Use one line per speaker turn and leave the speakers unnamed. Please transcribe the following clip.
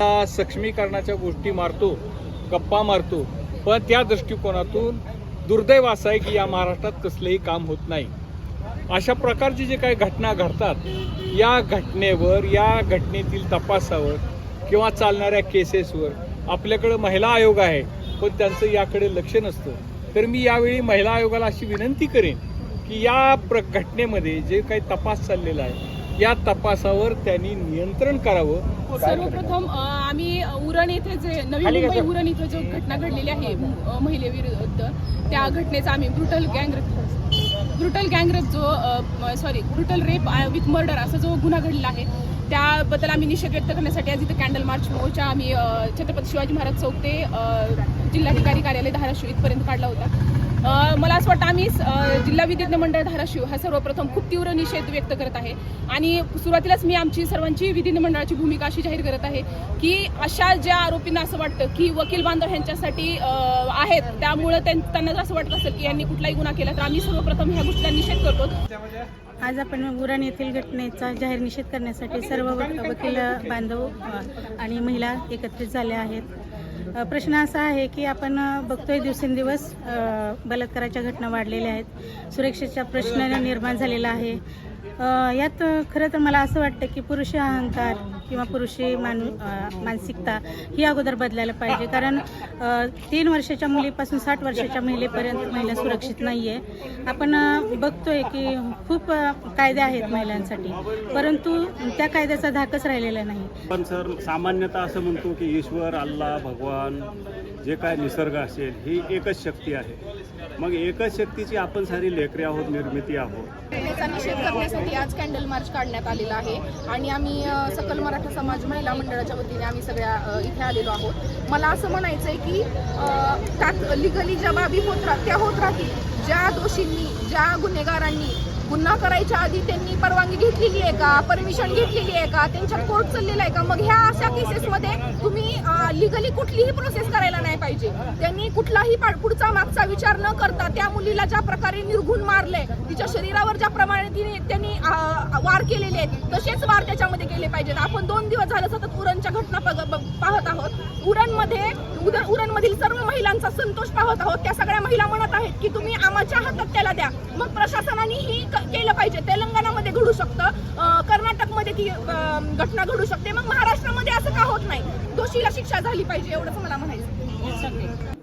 हा सक्षमीकरणाच्या गोष्टी मारतो गप्पा मारतो पण त्या दृष्टिकोनातून दुर्दैव असं आहे की या महाराष्ट्रात कसलंही काम होत नाही. अशा प्रकारची जे काही घटना घडतात या घटनेवर या घटनेतील तपासावर किंवा चालणाऱ्या केसेसवर आपल्याकडं महिला आयोग आहे पण त्यांचं याकडे लक्ष नसतं. तर मी यावेळी महिला आयोगाला अशी विनंती करेन की या प्र घटनेमध्ये जे काही तपास चाललेला आहे या तपासावर त्यांनी नियंत्रण करावं.
सर्वप्रथम अ, आम्ही उरण येथे जे नवी मुंबई उरण इथं जो घटना घडलेली आहे महिलेविरुद्ध त्या घटनेचा आम्ही ब्रुटल गँग ब्रुटल गँगरेप जो sorry brutal rape with murder असा जो गुन्हा घडलेला आहे त्याबद्दल आम्ही निषेध व्यक्त करण्यासाठी आज इथं कॅन्डल मार्च मोर्चा आम्ही छत्रपती शिवाजी महाराज चौक ते जिल्हाधिकारी कार्यालय धाराशिव इथपर्यंत काढला होता. मला असं वाटतं आम्ही जिल्हा विधिज्ञ मंडळ धाराशिव हा सर्वप्रथम खूप तीव्र निषेध व्यक्त करत आहे. आणि सुरुवातीलाच मी आमची सर्वांची विधिज्ञ मंडळाची भूमिका अशी जाहीर करत आहे की अशा ज्या आरोपींना असं वाटतं की वकील बांधव ह्यांच्यासाठी आहेत त्यामुळं त्यां- त्यांना जर असं वाटत असेल की यांनी कुठलाही गुन्हा केला तर आम्ही सर्वप्रथम ह्या गोष्टीला निषेध करतो.
आज आपण उरण येथील घटनेचा जाहीर निषेध करण्यासाठी सर्व सर्व वकील बांधव आणि महिला एकत्रित झाल्या आहेत. प्रश्न असा आहे की आपण बघतोय दिवसेंदिवस बलात्काराच्या घटना वाढलेल्या आहेत. सुरक्षेचा प्रश्न निर्माण झालेला आहे. यात खरं तर मला असं वाटतं की पुरुष अहंकार किंवा पुरुषी मान मानसिकता ही अगोदर बदलायला पाहिजे. कारण तीन वर्षाच्या मुलीपासून साठ वर्षाच्या महिलेपर्यंत महिला सुरक्षित नाही आहे आपण बघतोय की खूप कायदे आहेत महिलांसाठी. परंतु त्या कायद्याचा धाकच राहिलेला नाही.
पण सर सामान्यतः असं म्हणतो की ईश्वर अल्लाह भगवान जे काय निसर्ग असेल ही एकच शक्ती आहे. मग एकच शक्तीची आपण सारी लेकरे आहोत निर्मिती आहोत.
याचा निषेध करण्यासाठी आज कॅन्डल मार्च काढण्यात आलेला आहे आणि आम्ही सकल मराठा समाज महिला मंडळाच्या वतीने आम्ही सगळ्या इथे आलेलो आहोत. मला असं म्हणायचं आहे की त्यात लिगली ज्या बाबी होत राहत त्या होत राहतील ज्या दोषींनी ज्या गुन्हेगारांनी गुन्हा करायच्या आधी त्यांनी परवानगी घेतलेली आहे का? परमिशन घेतलेली आहे का? त्यांच्यात कोर्ट चाललेला आहे का? मग ह्या अशा केसेसमध्ये तुम्ही लिगली कुठलीही प्रोसेस करायला नाही पाहिजे. त्यांनी कुठलाही पुढचा मागचा विचार न करता त्या मुलीला ज्या प्रकारे निर्घुण मारले तिच्या शरीरावर ज्या प्रमाणे तिने त्यांनी वार केलेले आहेत तसेच वार त्याच्यामध्ये केले पाहिजेत. आपण दोन दिवस झालं सतत उरणच्या घटना पाहत आहोत. उरणमध्ये उदर उरणमधील सर्व महिलांचा संतोष पाहत आहोत. त्या सगळ्या महिला म्हणत आहेत की तुम्ही आमच्या हातात त्याला द्या. मग प्रशासनाने ही क- केलं पाहिजे. तेलंगणामध्ये घडू शकतं. कर्नाटकमध्ये ती घटना घडू शकते. मग महाराष्ट्रामध्ये असं का होत नाही? दोषीला शिक्षा झाली पाहिजे एवढंच मला म्हणायचं